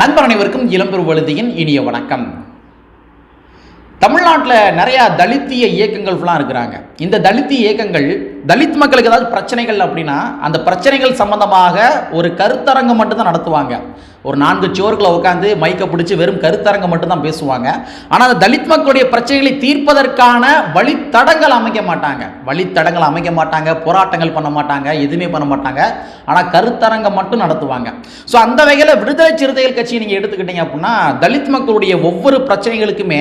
நண்பர் அனைவருக்கும் இளம்பெரு வழுதியின் இனிய வணக்கம். தமிழ்நாட்டில் நிறையா தலித்திய இயக்கங்கள்லாம் இருக்கிறாங்க. இந்த தலித்திய இயக்கங்கள் தலித் மக்களுக்கு ஏதாவது பிரச்சனைகள் அப்படின்னா அந்த பிரச்சனைகள் சம்பந்தமாக ஒரு கருத்தரங்கம் மட்டும்தான் நடத்துவாங்க. ஒரு நான்கு சுவர்களை உட்காந்து மைக்கை பிடிச்சி வெறும் கருத்தரங்கம் மட்டும்தான் பேசுவாங்க. ஆனால் அந்த தலித் மக்களுடைய பிரச்சனைகளை தீர்ப்பதற்கான வழித்தடங்கள் அமைக்க மாட்டாங்க. வழித்தடங்கள் அமைக்க மாட்டாங்க போராட்டங்கள் பண்ண மாட்டாங்க எதுவுமே பண்ண மாட்டாங்க. ஆனால் கருத்தரங்கம் மட்டும் நடத்துவாங்க. ஸோ அந்த வகையில் விடுதலை சிறுத்தைகள் கட்சியை நீங்கள் எடுத்துக்கிட்டீங்க அப்படின்னா தலித் மக்களுடைய ஒவ்வொரு பிரச்சனைகளுக்குமே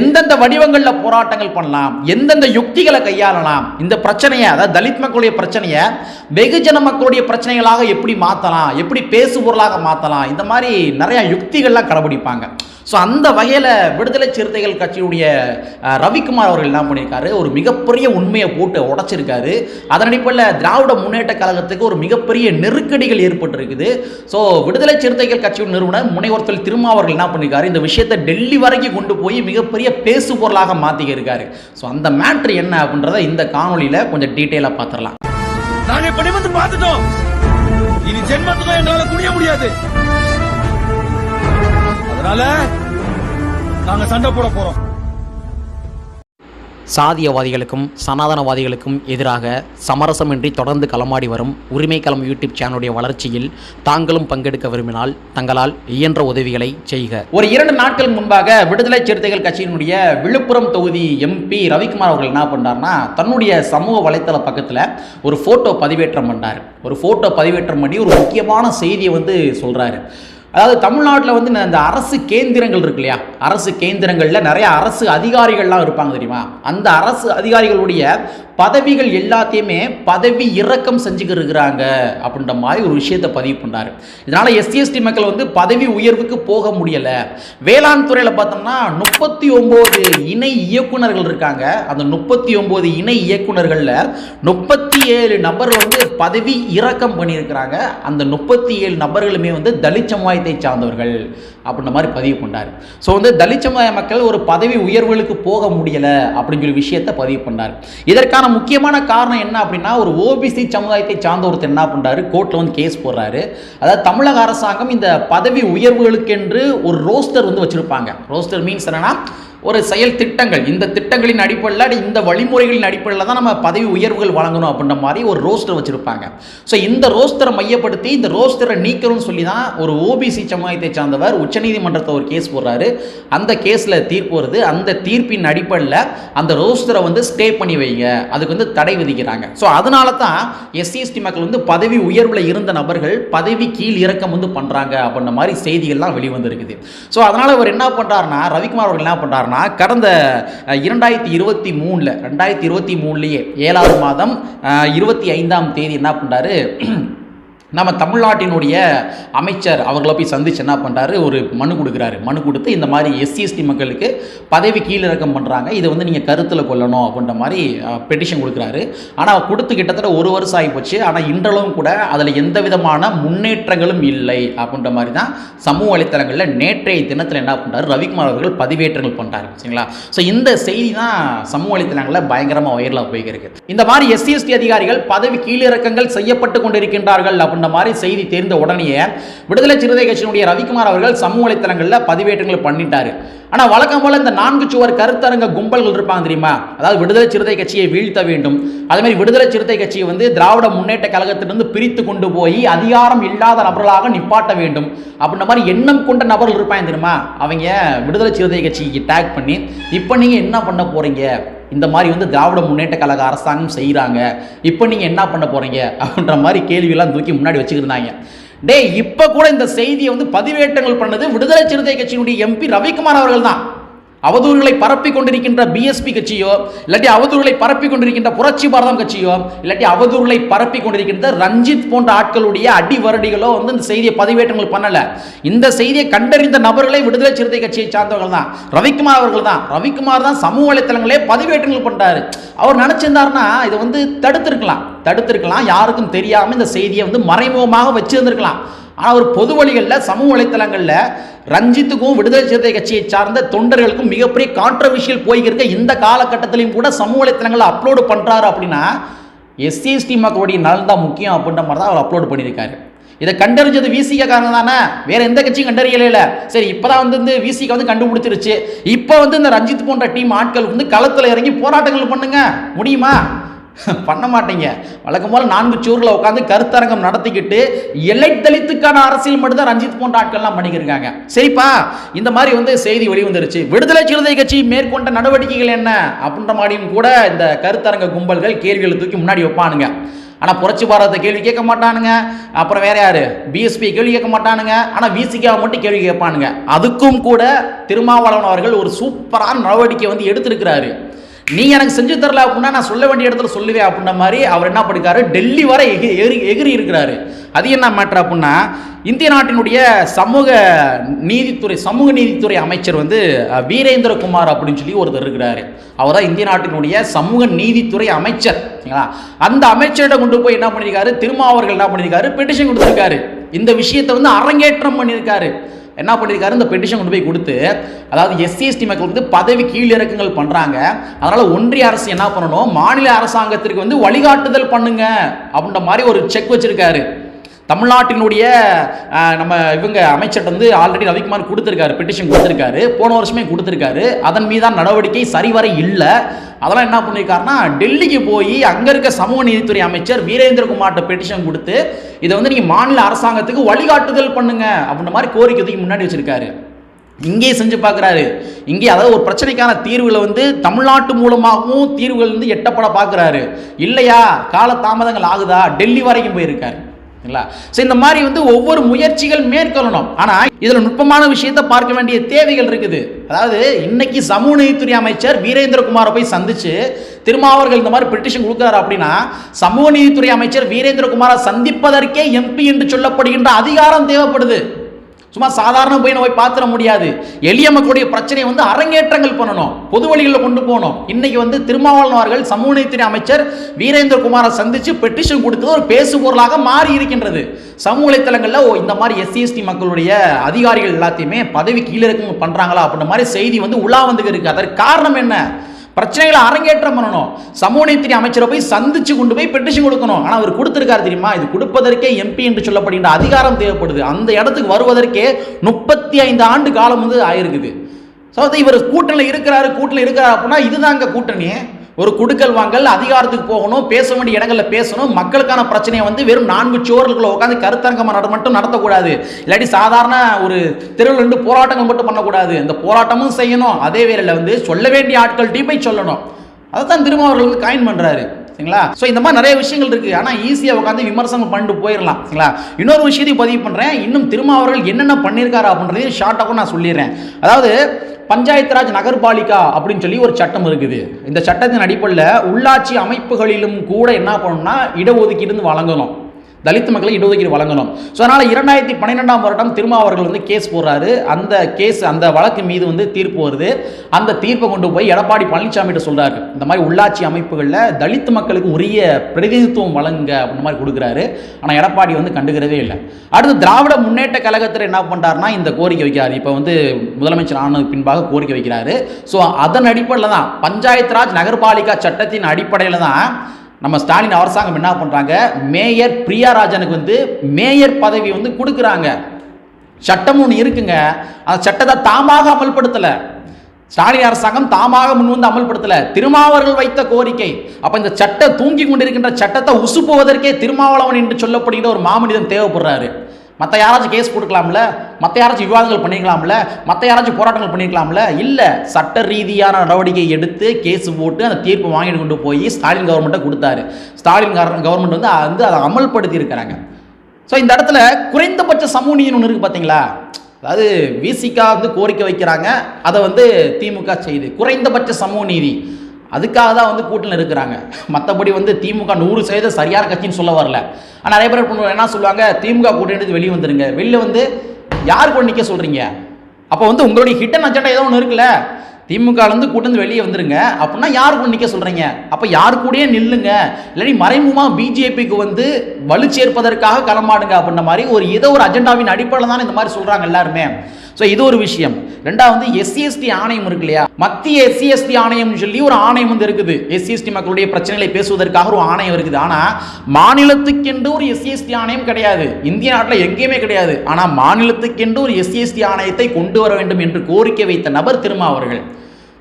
எந்தெந்த வடிவங்களில் போராட்டங்கள் பண்ணலாம் எந்தெந்த யுக்திகளை கையாளலாம் இந்த பிரச்சனையை அதாவது தலித் மக்களுடைய பிரச்சனையை வெகுஜன மக்களுடைய பிரச்சனைகளாக எப்படி மாற்றலாம் எப்படி பேசுபொருளாக மாற்றலாம் இந்த மாதிரி நிறையா யுக்திகள்லாம் கடைபிடிப்பாங்க. ஸோ அந்த வகையில் விடுதலை சிறுத்தைகள் கட்சியுடைய ரவிக்குமார் அவர்கள் என்ன பண்ணியிருக்காரு? ஒரு மிகப்பெரிய உண்மையை போட்டு உடைச்சிருக்காரு. அதன் அடிப்படையில் திராவிட முன்னேற்ற கழகத்துக்கு ஒரு மிகப்பெரிய நெருக்கடிகள் ஏற்பட்டிருக்குது. ஸோ விடுதலை சிறுத்தைகள் கட்சியின் நிறுவனர் முனைவர்த்தல் திருமாவர்கள் என்ன பண்ணியிருக்காரு? இந்த விஷயத்தை டெல்லி வரைக்கும் கொண்டு போய் மிகப்பெரிய பேசு பொருளாக மாற்றிக்கிருக்காரு ஸோ அந்த மேட்ரு என்ன அப்படின்றத இந்த காணொலியில் கொஞ்சம் டீட்டெயிலாக பார்த்துடலாம் இப்ப பார்த்துட்டோம். இனி ஜென்மத்துக்கும் என்னால் குனிய முடியாது. அதனால நாங்க சண்டை போட போறோம். சாதியவாதிகளுக்கும் சனாதனவாதிகளுக்கும் எதிராக சமரசமின்றி தொடர்ந்து களமாடி வரும் உரிமை களம் யூடியூப் சேனலுடைய வளர்ச்சியில் தாங்களும் பங்கெடுக்க விரும்பினால் தங்களால் இயன்ற உதவிகளை செய்க. ஒரு இரண்டு நாட்கள் முன்பாக விடுதலை சிறுத்தைகள் கட்சியினுடைய விழுப்புரம் தொகுதி எம்பி ரவிக்குமார் அவர்கள் என்ன பண்ணார்னா தன்னுடைய சமூக வலைத்தள பக்கத்தில் ஒரு ஃபோட்டோ பதிவேற்றம் பண்ணார். ஒரு ஃபோட்டோ பதிவேற்றம் பண்ணி ஒரு முக்கியமான செய்தியை வந்து சொல்கிறாரு அதாவது தமிழ்நாட்டில் வந்து இந்த அரசு கேந்திரங்கள் இருக்கு இல்லையா? அரசு கேந்திரங்களில் நிறைய அரசு அதிகாரிகள்லாம் இருப்பாங்க தெரியுமா? அந்த அரசு அதிகாரிகளுடைய பதவிகள் எல்லாத்தையுமே பதவி இறக்கம் செஞ்சுக்கிட்டு இருக்கிறாங்க அப்படின்ற மாதிரி ஒரு விஷயத்தை பதிவு பண்ணார் இதனால் எஸ்சிஎஸ்டி மக்கள் வந்து பதவி உயர்வுக்கு போக முடியலை. வேளாண் துறையில் பார்த்தோம்னா முப்பத்தி ஒம்பது இணை இயக்குனர்கள் இருக்காங்க. அந்த முப்பத்தி ஒம்பது இணை இயக்குனர்களில் முப்பத்தி ஏழு நபர்கள் வந்து பதவி இறக்கம் பண்ணியிருக்கிறாங்க. அந்த முப்பத்தி ஏழு நபர்களுமே வந்து தலித் சமுதாயத்தை சார்ந்தவர்கள் அப்படின்ற மாதிரி பதிவு பண்ணார். ஸோ வந்து தலித் சமுதாய மக்கள் ஒரு பதவி உயர்வுகளுக்கு போக முடியலை அப்படின்னு சொல்லி விஷயத்தை பதிவு பண்ணார். இதற்கான முக்கியமான காரணம் என்ன அப்படின்னா ஒரு ஓபிசி சமுதாயத்தை சார்ந்த ஒருத்தர் என்ன பண்ணுறாரு கோர்ட்டில் வந்து கேஸ் போடுறாரு. அதாவது தமிழக அரசாங்கம் இந்த பதவி உயர்வுகளுக்கென்று ஒரு ரோஸ்டர் வந்து வச்சுருப்பாங்க. ரோஸ்டர் மீன்ஸ் என்னன்னா ஒரு செயல் திட்டங்கள். இந்த திட்டங்களின் அடிப்படையில் இந்த வழிமுறைகளின் அடிப்படையில் தான் நம்ம பதவி உயர்வுகள் வழங்கணும் அப்படின்ற மாதிரி ஒரு ரோஸ்டர் வச்சுருப்பாங்க. ஸோ இந்த ரோஸ்டரை மையப்படுத்தி இந்த ரோஸ்டரை நீக்கணும்னு சொல்லி தான் ஒரு ஓபிசி சமுதாயத்தை சார்ந்தவர் உச்சநீதிமன்றத்தை ஒரு கேஸ் போடுறாரு. அந்த கேஸில் தீர்ப்பு வருது. அந்த தீர்ப்பின் அடிப்படையில் அந்த ரோஸ்டரை வந்து ஸ்டே பண்ணி வைங்க. அதுக்கு வந்து தடை விதிக்கிறாங்க. ஸோ அதனால தான் எஸ்சிஎஸ்டி மக்கள் வந்து பதவி உயர்வில் இருந்த நபர்கள் பதவி கீழ் இறக்கம் வந்து பண்ணுறாங்க அப்படின்ற மாதிரி செய்திகள்லாம் வெளிவந்திருக்குது. ஸோ அதனால் அவர் என்ன பண்ணுறாருன்னா ரவிக்குமார் அவர்கள் என்ன பண்ணுறாருன்னா பண்ணுறாருனா கடந்த இரண்டாயிரத்தி இருபத்தி மூணில் ரெண்டாயிரத்தி இருபத்தி மூணுலேயே ஏழாவது மாதம் இருபத்தி ஐந்தாம் தேதி என்ன பண்ணுறாரு நம்ம தமிழ்நாட்டினுடைய அமைச்சர் அவர்களை போய் சந்திச்சு என்ன பண்ணுறாரு ஒரு மனு கொடுக்குறாரு. மனு கொடுத்து இந்த மாதிரி எஸ்சிஎஸ்டி மக்களுக்கு பதவி கீழிறக்கம் பண்ணுறாங்க இதை வந்து நீங்கள் கருத்தில் கொள்ளணும் அப்படின்ற மாதிரி பெட்டிஷன் கொடுக்குறாரு. ஆனால் கொடுத்து கிட்டத்தட்ட ஒரு வருஷம் ஆகிப்போச்சு. ஆனால் இன்றளவும் கூட அதில் எந்த விதமான முன்னேற்றங்களும் இல்லை அப்படின்ற மாதிரி தான் சமூக வலைத்தளங்களில் நேற்றைய தினத்தில் என்ன பண்ணுறாரு ரவிக்குமார் அவர்கள் பதிவேற்றங்கள் பண்ணுறாரு சரிங்களா? ஸோ இந்த செய்தி தான் சமூக வலைத்தளங்களில் பயங்கரமாக வைரலாக போய்கிருக்கு இந்த மாதிரி எஸ்சிஎஸ்டி அதிகாரிகள் பதவி கீழிறக்கங்கள் செய்யப்பட்டு கொண்டிருக்கின்றார்கள் அப்படின்ற மாதிரி செய்தி தெரிந்த உடனேயே விடுதலை சிறுத்தை கட்சியினுடைய ரவிக்குமார் அவர்கள் சமூக வலைத்தளங்களில் பதிவேற்றங்களை பண்ணிட்டாரு. ஆனால் வழக்கம் போல இந்த நான்கு சுவர் கருத்தரங்க கும்பல்கள் இருப்பாங்க தெரியுமா? அதாவது விடுதலை சிறுத்தை கட்சியை வீழ்த்த வேண்டும். அதே மாதிரி விடுதலை சிறுத்தை கட்சியை வந்து திராவிட முன்னேற்ற கழகத்திலிருந்து பிரித்து கொண்டு போய் அதிகாரம் இல்லாத நபர்களாக நிப்பாட்ட வேண்டும். அப்படின்ற மாதிரி எண்ணம் கொண்ட நபர்கள் இருப்பாங்க தெரியுமா? அவங்க விடுதலை சிறுத்தை கட்சிக்கு டேக் பண்ணி இப்போ நீங்கள் என்ன பண்ண போறீங்க? இந்த மாதிரி வந்து திராவிட முன்னேற்ற கழக அரசாங்கம் செய்கிறாங்க இப்போ நீங்கள் என்ன பண்ண போகிறீங்க அப்படின்ற மாதிரி கேள்வியெல்லாம் தூக்கி முன்னாடி வச்சுக்கிருந்தாங்க டேய் இப்போ கூட இந்த செய்தியை வந்து பதிவேற்றங்கள் பண்ணது விடுதலை சிறுத்தை கட்சியினுடைய எம்பி ரவிக்குமார் அவர்கள் தான். அவதூறுகளை பரப்பி கொண்டிருக்கின்ற பிஎஸ்பி கட்சியோ இல்லாட்டி அவதூறுகளை பரப்பி கொண்டிருக்கின்ற புரட்சி பாரதம் கட்சியோ இல்லாட்டி அவதூறுகளை பரப்பி கொண்டிருக்கின்ற ரஞ்சித் போன்ற ஆட்களுடைய அடி வருடிகளோ வந்து இந்த செய்தியை பதிவேற்றங்கள் பண்ணல. இந்த செய்தியை கண்டறிந்த நபர்களே விடுதலை சிறுத்தை கட்சியை சார்ந்தவர்கள் தான். ரவிக்குமார் அவர்கள் தான். ரவிக்குமார் தான் சமூக வலைத்தளங்களே பதிவேற்றங்கள் பண்றாரு. அவர் நினச்சிருந்தாருன்னா இதை வந்து தடுத்திருக்கலாம். தடுத்திருக்கலாம். யாருக்கும் தெரியாம இந்த செய்தியை வந்து மறைமுகமாக வச்சிருந்திருக்கலாம். ஆனால் ஒரு பொது வழிகளில் சமூக வலைத்தளங்களில் ரஞ்சித்துக்கும் விடுதலை சிறுத்தை கட்சியை சார்ந்த தொண்டர்களுக்கும் மிகப்பெரிய கான்ட்ரவர்ஷியல் போய்கிருக்க இந்த காலகட்டத்திலையும் கூட சமூக வலைத்தளங்களில் அப்லோடு பண்ணுறாரு அப்படின்னா எஸ்சிஎஸ்டி மக்களுடைய நலன் தான் முக்கியம் அப்படின்ற மாதிரி தான் அவர் அப்லோடு பண்ணியிருக்காரு. இதை கண்டறிஞ்சது விசிக காரணம் தானே? வேற எந்த கட்சியும் கண்டறியல சரி இப்போதான் வந்து இந்த விசிக வந்து கண்டுபிடிச்சிருச்சு. இப்போ வந்து இந்த ரஞ்சித் போன்ற டீம் ஆட்கள் வந்து களத்தில் இறங்கி போராட்டங்கள் பண்ணுங்க. முடியுமா? பண்ண மாட்டீங்க. வழக்கம் போல நான்கு சூரில் உட்காந்து கருத்தரங்கம் நடத்திக்கிட்டு எல்லை தலித்துக்கான அரசியல் மட்டும்தான் ரஞ்சித் போன்ற ஆட்கள்லாம் பண்ணிக்கிருக்காங்க. சரிப்பா இந்த மாதிரி வந்து செய்தி வெளிவந்துருச்சு. விடுதலை சிறுத்தை கட்சி மேற்கொண்ட நடவடிக்கைகள் என்ன? அப்படின்ற மாதிரியும் கூட இந்த கருத்தரங்க கும்பல்கள் கேள்விகளை தூக்கி முன்னாடி வைப்பானுங்க. ஆனால் புரட்சி பாரதத்தை கேள்வி கேட்க மாட்டானுங்க. அப்புறம் வேற யாரு? பிஎஸ்பி கேள்வி கேட்க மாட்டானுங்க. ஆனால் விசிகாவை மட்டும் கேள்வி கேட்பானுங்க. அதுக்கும் கூட திருமாவளவன் அவர்கள் ஒரு சூப்பரான நடவடிக்கை வந்து எடுத்திருக்கிறாரு. நீ எனக்கு செஞ்சு தரல அப்படின்னா நான் சொல்ல வேண்டிய இடத்துல சொல்லுவேன் அப்படின்ற மாதிரி அவர் என்ன பண்ணிருக்காரு டெல்லி வரை எகி எகிரி எகிரி இருக்கிறாரு. அது என்ன மேட்ரு அப்படின்னா இந்திய நாட்டினுடைய சமூக நீதித்துறை சமூக நீதித்துறை அமைச்சர் வந்து வீரேந்திரகுமார் அப்படின்னு சொல்லி ஒருத்தர் இருக்கிறாரு. அவர் தான் இந்திய நாட்டினுடைய சமூக நீதித்துறை அமைச்சர். சரிங்களா? அந்த அமைச்சரிடம் கொண்டு போய் என்ன பண்ணியிருக்காரு திருமாவர்கள் என்ன பண்ணியிருக்காரு பெட்டிஷன் கொடுத்துருக்காரு. இந்த விஷயத்தை வந்து அரங்கேற்றம் பண்ணியிருக்காரு என்ன பண்ணியிருக்காரு இந்த பெட்டிஷன் கொண்டு போய் கொடுத்து அதாவது எஸ்சி எஸ்டி மக்கள் வந்து பதவி கீழிறக்கங்கள் பண்ணுறாங்க அதனால் ஒன்றிய அரசு என்ன பண்ணணும்? மாநில அரசாங்கத்திற்கு வந்து வழிகாட்டுதல் பண்ணுங்க. அப்படின்ற மாதிரி ஒரு செக் வச்சிருக்காரு. தமிழ்நாட்டினுடைய நம்ம இவங்க அமைச்சர்கிட்ட வந்து ஆல்ரெடி ரவிக்குமார் கொடுத்துருக்காரு பெட்டிஷன் கொடுத்துருக்காரு. போன வருஷமே கொடுத்துருக்காரு. அதன் மீதான நடவடிக்கை சரிவர இல்லை. அதெல்லாம் என்ன பண்ணியிருக்காருன்னா டெல்லிக்கு போய் அங்கே இருக்க சமூக நீதித்துறை அமைச்சர் வீரேந்திரகுமார்ட்ட பெட்டிஷன் கொடுத்து இதை வந்து நீங்கள் மாநில அரசாங்கத்துக்கு வழிகாட்டுதல் பண்ணுங்க அப்படின்ற மாதிரி கோரிக்கை தூக்கி முன்னாடி வச்சிருக்காரு. இங்கேயே செஞ்சு பார்க்குறாரு இங்கே அதாவது ஒரு பிரச்சனைக்கான தீர்வுகளை வந்து தமிழ்நாட்டு மூலமாகவும் தீர்வுகள் வந்து எட்டப்பட பார்க்குறாரு இல்லையா? கால தாமதங்கள் ஆகுதா? டெல்லி வரைக்கும் போயிருக்காரு. இல்லைங்களா ஸோ இந்த மாதிரி வந்து ஒவ்வொரு முயற்சிகள் மேற்கொள்ளணும். ஆனால் இதில் நுட்பமான விஷயத்தை பார்க்க வேண்டிய தேவைகள் இருக்குது. அதாவது இன்னைக்கு சமூக நீதித்துறை அமைச்சர் வீரேந்திரகுமாரை போய் சந்திச்சு திருமாவர்கள் இந்த மாதிரி பெட்டிஷன் கொடுக்குறாரு அப்படின்னா சமூக நீதித்துறை அமைச்சர் வீரேந்திரகுமாரை சந்திப்பதற்கே எம்பி என்று சொல்லப்படுகின்ற அதிகாரம் தேவைப்படுது. சும்மா சாதாரண போய் நம்ம போய் பார்த்துட முடியாது. எளிய மக்களுடைய பிரச்சனையை வந்து அரங்கேற்றங்கள் பண்ணணும். பொது வழிகளில் கொண்டு போகணும். இன்னைக்கு வந்து திருமாவளவன் அவர்கள் சமூக நீதித்துறை அமைச்சர் வீரேந்திர குமாரை சந்திச்சு பெட்டிஷன் கொடுத்தது ஒரு பேசு பொருளாக மாறி இருக்கின்றது. சமூக வலைத்தளங்களில் ஓ இந்த மாதிரி எஸ்சி எஸ்டி மக்களுடைய அதிகாரிகள் எல்லாத்தையுமே பதவி கீழே கீழிறக்கம் பண்ணுறாங்களா அப்படின்ற மாதிரி செய்தி வந்து உலா வந்து இருக்கு. அதற்கு காரணம் என்ன? பிரச்சனைகளை அரங்கேற்றம் பண்ணணும். சமூக அமைச்சரை போய் சந்திச்சு கொண்டு போய் பெட்டிஷன் கொடுக்கணும். ஆனால் அவர் கொடுத்துருக்காரு தெரியுமா? இது கொடுப்பதற்கே எம்பி என்று சொல்லப்படுகின்ற அதிகாரம் தேவைப்படுது. அந்த இடத்துக்கு வருவதற்கே முப்பத்தி ஐந்து ஆண்டு காலம் வந்து ஆயிருக்குது. ஸோ இவர் கூட்டணியில் இருக்கிறாரு கூட்டணியில் இருக்கிறார் அப்படின்னா இதுதாங்க கூட்டணி. ஒரு குடுக்கல் வாங்கல் அதிகாரத்துக்கு போகணும் பேச வேண்டிய இடங்களில் பேசணும் மக்களுக்கான பிரச்சனையை வந்து வெறும் நான்கு சோர்களுக்குள்ள உட்காந்து கருத்தரங்கம் நட மட்டும் நடத்தக்கூடாது. இல்லாட்டி சாதாரண ஒரு தெருவில் ரெண்டு போராட்டங்கள் மட்டும் பண்ணக்கூடாது. இந்த போராட்டமும் செய்யணும். அதே வேளையில் வந்து சொல்ல வேண்டிய ஆட்கள்கிட்டையும் போய் சொல்லணும். அதை தான் திரும்ப அவர்கள் வந்து காயின் பண்ணுறாரு சரிங்களா? ஸோ இந்த மாதிரி நிறைய விஷயங்கள் இருக்குது ஆனால் ஈஸியாக உட்காந்து விமர்சனம் பண்ணிட்டு போயிடலாம். சரிங்களா? இன்னொரு விஷயத்தையும் பதிவு பண்ணுறேன் இன்னும் திருமாவர்கள் அவர்கள் என்னென்ன பண்ணியிருக்காரு அப்படின்றதையும் ஷார்ட்டாகவும் நான் சொல்லிடுறேன். அதாவது பஞ்சாயத்து ராஜ் நகர்பாலிகா அப்படின்னு சொல்லி ஒரு சட்டம் இருக்குது. இந்த சட்டத்தின் அடிப்படையில் உள்ளாட்சி அமைப்புகளிலும் கூட என்ன பண்ணணும்னா இடஒதுக்கீடு வந்து வழங்கணும். தலித் மக்களை இடஒதுக்கீடு வழங்கணும். ஸோ அதனால் இரண்டாயிரத்தி பன்னிரெண்டாம் வருடம் திரும்ப அவர்கள் வந்து கேஸ் போடுறாரு. அந்த கேஸ் அந்த வழக்கு மீது வந்து தீர்ப்பு வருது. அந்த தீர்ப்பை கொண்டு போய் எடப்பாடி பழனிசாமிகிட்ட சொல்கிறாரு இந்த மாதிரி உள்ளாட்சி அமைப்புகளில் தலித் மக்களுக்கு உரிய பிரதிநிதித்துவம் வழங்க அப்படின்ற மாதிரி கொடுக்குறாரு. ஆனால் எடப்பாடி வந்து கண்டுக்கிறதே இல்லை. அடுத்து திராவிட முன்னேற்ற கழகத்தில் என்ன பண்ணுறாருனா இந்த கோரிக்கை வைக்கிறார். இப்போ வந்து முதலமைச்சர் ஆனது பின்பாக கோரிக்கை வைக்கிறாரு. ஸோ அதன் அடிப்படையில் தான் பஞ்சாயத்து ராஜ் நகர்பாலிகா சட்டத்தின் அடிப்படையில் தான் நம்ம ஸ்டாலின் அரசாங்கம் என்ன பண்ணுறாங்க மேயர் பிரியாராஜனுக்கு வந்து மேயர் பதவி வந்து கொடுக்குறாங்க. சட்டம் ஒன்று இருக்குங்க. அந்த சட்டத்தை தாமாக அமல்படுத்தலை. ஸ்டாலின் அரசாங்கம் தாமாக முன் வந்து அமல்படுத்தல. திருமாவர்கள் வைத்த கோரிக்கை. அப்ப இந்த சட்ட தூங்கி கொண்டிருக்கின்ற சட்டத்தை உசுப்புவதற்கே திருமாவளவன் என்று சொல்லப்படுகிற ஒரு மாமனிதன் தேவைப்படுறாரு. மற்ற யாராச்சும் கேஸ் கொடுக்கலாம்ல? மற்ற யாராச்சும் விவாதங்கள் பண்ணிக்கலாம்ல? மற்ற யாராச்சும் போராட்டங்கள் பண்ணிக்கலாம்ல? இல்லை சட்ட ரீதியான நடவடிக்கை எடுத்து கேஸ் போட்டு அந்த தீர்ப்பு வாங்கிட்டு கொண்டு போய் ஸ்டாலின் கவர்மெண்ட்டை கொடுத்தாரு. ஸ்டாலின் கவர்மெண்ட் வந்து அதை வந்து அதை அமல்படுத்தி இருக்கிறாங்க. ஸோ இந்த இடத்துல குறைந்தபட்ச சமூக நீதி ஒன்று இருக்குது பார்த்தீங்களா அதாவது விசிகா வந்து கோரிக்கை வைக்கிறாங்க. அதை வந்து திமுக செய்யுது குறைந்தபட்ச சமூக நீதி அதுக்காக தான் வந்து கூட்டணியில் இருக்கிறாங்க. மற்றபடி வந்து திமுக நூறு சதவீதம் சரியான கட்சின்னு சொல்ல வரல. ஆனால் நிறைய பேர் என்ன சொல்லுவாங்க? திமுக கூட்டணி வெளியே வந்துருங்க. வெளில வந்து யார் கூட நிற்க சொல்கிறீங்க அப்போ வந்து உங்களுடைய ஹிட்டன் அஜெண்டா ஏதோ ஒன்று இருக்குல்ல. திமுகலேருந்து கூட்டந்து வெளியே வந்துருங்க. அப்படின்னா யார் கூட நிற்க சொல்கிறீங்க அப்போ யார் கூடயே நில்லுங்க. இல்லாட்டி மறைமுகமாக பிஜேபிக்கு வந்து வலு சேர்ப்பதற்காக களமாடுங்க அப்படின்ற மாதிரி ஒரு ஏதோ ஒரு அஜெண்டாவின் அடிப்படையில் தான் இந்த மாதிரி சொல்கிறாங்க எல்லாருமே. ஸோ இது ஒரு விஷயம். ரெண்டாவது எஸ்சிஎஸ்டி ஆணையம் இருக்கு இல்லையா? மத்திய எஸ்சிஎஸ்டி ஆணையம் சொல்லி ஒரு ஆணையம் வந்து இருக்குது. எஸ்சிஎஸ்டி மக்களுடைய பிரச்சனைகளை பேசுவதற்காக ஒரு ஆணையம் இருக்குது. ஆனால் மாநிலத்துக்கென்று ஒரு எஸ்சிஎஸ்டி ஆணையம் கிடையாது. இந்திய நாட்டில் எங்கேயுமே கிடையாது. ஆனால் மாநிலத்துக்கென்று ஒரு எஸ்சிஎஸ்டி ஆணையத்தை கொண்டு வர வேண்டும் என்று கோரிக்கை வைத்த நபர் திருமாவர்கள்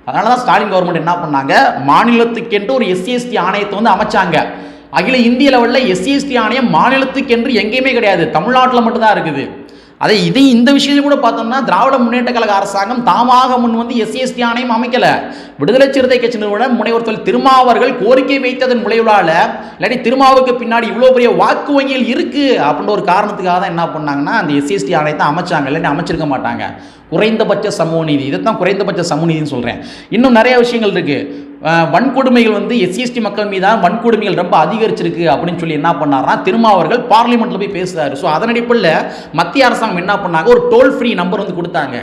அதனால தான் ஸ்டாலின் கவர்மெண்ட் என்ன பண்ணாங்க? மாநிலத்துக்கென்று ஒரு எஸ்சிஎஸ்டி ஆணையத்தை வந்து அமைச்சாங்க. அகில இந்திய லெவலில் எஸ்சிஎஸ்டி ஆணையம் மாநிலத்துக்கென்று எங்கேயுமே கிடையாது. தமிழ்நாட்டில் மட்டும்தான் இருக்குது. அதை இதே இந்த விஷயத்தையும் கூட பார்த்தோம்னா திராவிட முன்னேற்ற கழக அரசாங்கம் தாமாக முன் வந்து எஸ்சிஎஸ்டி ஆணையம் அமைக்கல. விடுதலை சிறுத்தை கட்சி நிறுவனர் முனைவர் தொழில் திருமாவர்கள் கோரிக்கை வைத்ததன் விளைவுலால இல்லாட்டி திருமாவுக்கு பின்னாடி இவ்வளோ பெரிய வாக்கு வங்கிகள் இருக்கு அப்படின்ற ஒரு காரணத்துக்காக தான் என்ன பண்ணாங்கன்னா அந்த எஸ்சிஎஸ்டி ஆணையத்தை அமைச்சாங்க. இல்லாட்டி அமைச்சிருக்க மாட்டாங்க. குறைந்தபட்ச சமூக நீதி. இதைத்தான் குறைந்தபட்ச சமூக நீதினு சொல்கிறேன் இன்னும் நிறைய விஷயங்கள் இருக்குது வன்கொடுமைகள் வந்து எஸ்சிஎஸ்டி மக்கள் மீதான வன்கொடுமைகள் ரொம்ப அதிகரிச்சிருக்கு அப்படின்னு சொல்லி என்ன பண்ணாருன்னா திருமாவர்கள் பார்லிமெண்ட்டில் போய் பேசுகிறாரு ஸோ அதன் அடிப்படையில் மத்திய அரசாங்கம் என்ன பண்ணாங்க? ஒரு டோல் ஃப்ரீ நம்பர் வந்து கொடுத்தாங்க.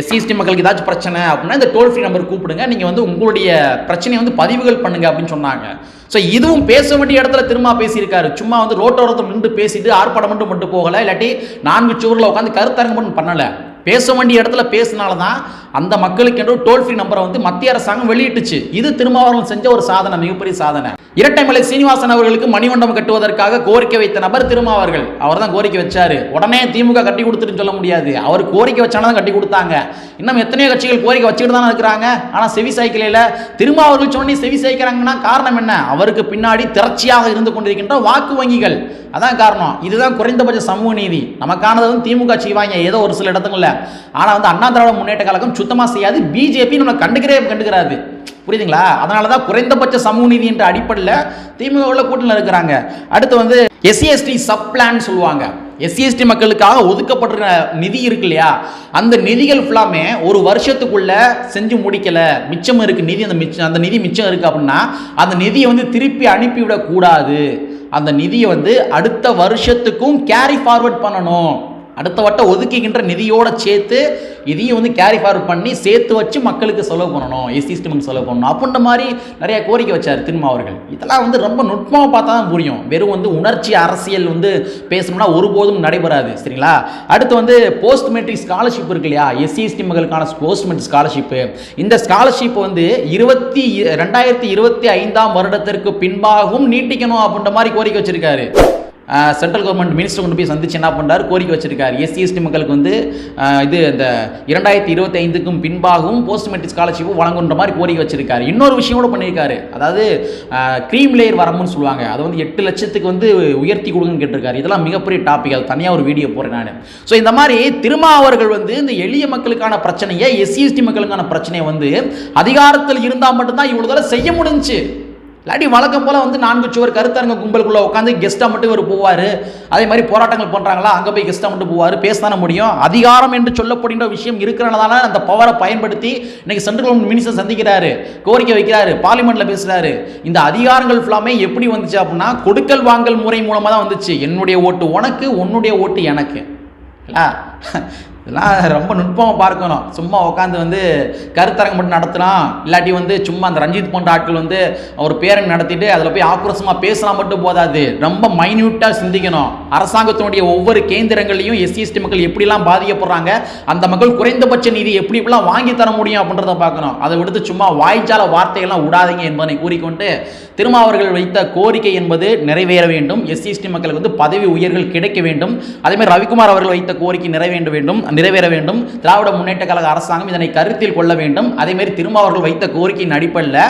எஸ்சிஎஸ்டி மக்களுக்கு ஏதாச்சும் பிரச்சனை அப்படின்னா இந்த டோல் ஃப்ரீ நம்பர் கூப்பிடுங்க. நீங்கள் வந்து உங்களுடைய பிரச்சனையை வந்து பதிவுகள் பண்ணுங்க அப்படின்னு சொன்னாங்க. ஸோ இதுவும் பேச வேண்டிய இடத்துல திரும்ப பேசியிருக்காரு. சும்மா வந்து ரோட்டோரத்தை நின்று பேசிட்டு ஆர்ப்பாட்டம் மட்டும் மட்டும் போகலை. இல்லாட்டி நான்கு சுவரில் உட்காந்து கருத்தரங்கம் மட்டும் பண்ணலை. பேச வேண்டிய இடத்துல பேசினால தான் அந்த மக்களுக்கென்று டோல் ஃப்ரீ நம்பரை வந்து மத்திய அரசாங்கம் வெளியிட்டுச்சு. இது திருமாவளவன் செஞ்ச ஒரு சாதனை மிகப்பெரிய சாதனை. இரட்டைமலை சீனிவாசன் அவர்களுக்கு மணிமண்டபம் கட்டுவதற்காக கோரிக்கை வைத்த நபர் திருமாவர்கள். அவர் தான் கோரிக்கை வச்சாரு. உடனே திமுக கட்டி கொடுத்துட்டு சொல்ல முடியாது. அவர் கோரிக்கை வச்சாலும் தான் கட்டி கொடுத்தாங்க. இன்னும் எத்தனையோ கட்சிகள் கோரிக்கை வச்சுக்கிட்டு தானே இருக்கிறாங்க. ஆனால் செவி சாய்க்கலையில் திருமாவர்கள் சொன்னே செவி சாய்க்கிறாங்கன்னா காரணம் என்ன? அவருக்கு பின்னாடி திரட்சியாக இருந்து கொண்டிருக்கின்ற வாக்கு வங்கிகள். அதான் காரணம். இதுதான் குறைந்தபட்ச சமூக நீதி. நமக்கானது திமுக செய்வாங்க. ஏதோ ஒரு சில இடத்துல ஆனால் வந்து அண்ணா திராவிட முன்னேற்ற கழகம் சுத்தமாக செய்யாது. பிஜேபி நம்ம கண்டுக்கிறே கண்டுக்கிறாரு. புரியுதுங்களா? அதனால தான் குறைந்தபட்ச சமூக நீதி என்ற அடிப்படையில் திமுக உள்ள கூட்டணியில் இருக்கிறாங்க. அடுத்து வந்து எஸ்சிஎஸ்டி சப் பிளான் சொல்லுவாங்க. எஸ்சிஎஸ்டி மக்களுக்காக ஒதுக்கப்பட்டிருக்க நிதி இருக்கு இல்லையா? அந்த நிதிகள் ஃபுல்லாமே ஒரு வருஷத்துக்குள்ள செஞ்சு முடிக்கல. மிச்சம் இருக்கு நிதி அந்த மிச்சம் அந்த நிதி மிச்சம் இருக்கு அப்படின்னா அந்த நிதியை வந்து திருப்பி அனுப்பிவிடக்கூடாது அந்த நிதியை வந்து அடுத்த வருஷத்துக்கும் கேரி ஃபார்வர்ட் பண்ணணும். அடுத்த வட்டம் ஒதுக்கிக்கின்ற நிதியோட சேர்த்து இதையும் வந்து கேரி ஃபார்வர்ட் பண்ணி சேர்த்து வச்சு மக்களுக்கு செலவு பண்ணணும் எஸ்சி மக்கள் செலவு பண்ணணும் அப்படின்ற மாதிரி நிறைய கோரிக்கை வச்சார் திரும்ப அவர்கள். இதெல்லாம் வந்து ரொம்ப நுட்பமாக பார்த்தா தான் புரியும். வெறும் வந்து உணர்ச்சி அரசியல் வந்து பேசணும்னா ஒருபோதும் நடைபெறாது சரிங்களா? அடுத்து வந்து போஸ்ட் மெட்ரிக் ஸ்காலர்ஷிப் இருக்கு இல்லையா? எஸ்சி எஸ்டி மகளுக்கான போஸ்ட் மெட்ரிக் ஸ்காலர்ஷிப்பு இந்த ஸ்காலர்ஷிப் வந்து இருபத்தி ரெண்டாயிரத்தி இருபத்தி ஐந்தாம் வருடத்திற்கு பின்பாகவும் நீட்டிக்கணும் அப்படின்ற மாதிரி கோரிக்கை வச்சிருக்காரு. சென்ட்ரல் கவர்மெண்ட் மினிஸ்டர் கொண்டு போய் சந்திச்சு என்ன பண்ணுறாரு கோரிக்கை வச்சிருக்காரு. எஸ்சி எஸ்டி மக்களுக்கு வந்து இது இந்த இரண்டாயிரத்தி இருபத்தி ஐந்துக்கும் பின்பாகவும் போஸ்ட் மெட்ரிக் ஸ்காலர்ஷிப்பும் வழங்குன்ற மாதிரி கோரிக்கை வச்சிருக்காரு. இன்னொரு விஷயம் கூட பண்ணியிருக்காரு. அதாவது க்ரீம் லேயர் வரமுன்னு சொல்லுவாங்க. அதை வந்து எட்டு லட்சத்துக்கு வந்து உயர்த்தி கொடுங்கன்னு கேட்டிருக்காரு. இதெல்லாம் மிகப்பெரிய டாபிக் அது தனியாக ஒரு வீடியோ போகிறேன் நான். ஸோ இந்த மாதிரி திருமா அவர்கள் வந்து இந்த எளிய மக்களுக்கான பிரச்சனையை எஸ்சி எஸ்டி மக்களுக்கான பிரச்சனையை வந்து அதிகாரத்தில் இருந்தால் மட்டும்தான் இவ்வளோ தூரம் செய்ய முடிஞ்சுச்சு. இல்லாட்டி வழக்கம் போல் வந்து நான்கு சுவர் கருத்தரங்க கும்பலுக்குள்ளே உட்காந்து கெஸ்ட்டாக மட்டும் இவர் போவார். அதே மாதிரி போராட்டங்கள் பண்ணுறாங்களா அங்கே போய் கெஸ்ட்டாக மட்டும் போவார். பேசதான முடியும். அதிகாரம் என்று சொல்லப்படுகின்ற விஷயம் இருக்கிறனால அந்த பவரை பயன்படுத்தி இன்னைக்கு சென்ட்ரல் கவர்மெண்ட் மினிஸ்டர் சந்திக்கிறாரு. கோரிக்கை வைக்கிறாரு. பார்லிமெண்ட்டில் பேசுகிறாரு இந்த அதிகாரங்கள் ஃபுல்லாமே எப்படி வந்துச்சு அப்படின்னா கொடுக்கல் வாங்கல் முறை மூலமாக தான் வந்துச்சு. என்னுடைய ஓட்டு உனக்கு உன்னுடைய ஓட்டு எனக்கு. இல்லை? இதெல்லாம் ரொம்ப நுட்பமாக பார்க்கணும். சும்மா உட்காந்து வந்து கருத்தரங்கம் மட்டும் நடத்தலாம் இல்லாட்டி வந்து சும்மா அந்த ரஞ்சித் போன்ற ஆட்கள் வந்து அவர் பேரணி நடத்திட்டு அதில் போய் ஆக்ரோஷமாக பேசலாம் மட்டும் போதாது. ரொம்ப மைன்யூட்டாக சிந்திக்கணும். அரசாங்கத்தினுடைய ஒவ்வொரு கேந்திரங்களையும் எஸ்சி எஸ்டி மக்கள் எப்படிலாம் பாதிக்கப்படுறாங்க அந்த மக்கள் குறைந்தபட்ச நிதி எப்படி எப்படிலாம் வாங்கி தர முடியும் அப்படின்றத பார்க்கணும். அதை விடுத்து சும்மா வாய்ச்சால வார்த்தைகள்லாம் விடாதீங்க என்பதை கூறிக்கொண்டு திருமாவர்கள் வைத்த கோரிக்கை என்பது நிறைவேற வேண்டும். எஸ்சி எஸ்டி மக்களுக்கு வந்து பதவி உயர்கள் கிடைக்க வேண்டும். அதேமாதிரி ரவிக்குமார் அவர்கள் வைத்த கோரிக்கை நிறைவேற வேண்டும். நிறைவேற வேண்டும். திராவிட முன்னேற்ற கழக அரசாங்கம் இதனை கருத்தில் கொள்ள வேண்டும். அதேமாரி திருமாவர்கள் வைத்த கோரிக்கையின் அடிப்படையில்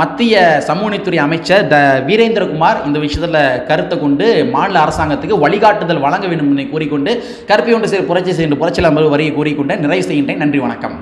மத்திய சமூகத்துறை அமைச்சர் த வீரேந்திரகுமார் இந்த விஷயத்தில் கருத்தை கொண்டு மாநில அரசாங்கத்துக்கு வழிகாட்டுதல் வழங்க வேண்டும் என்று கூறிக்கொண்டு கருப்பை ஒன்று சேர் புரட்சி செய்கின்ற புரட்சியில் வரியை கூறிக்கொண்டு நிறைவு செய்கின்றேன். நன்றி வணக்கம்.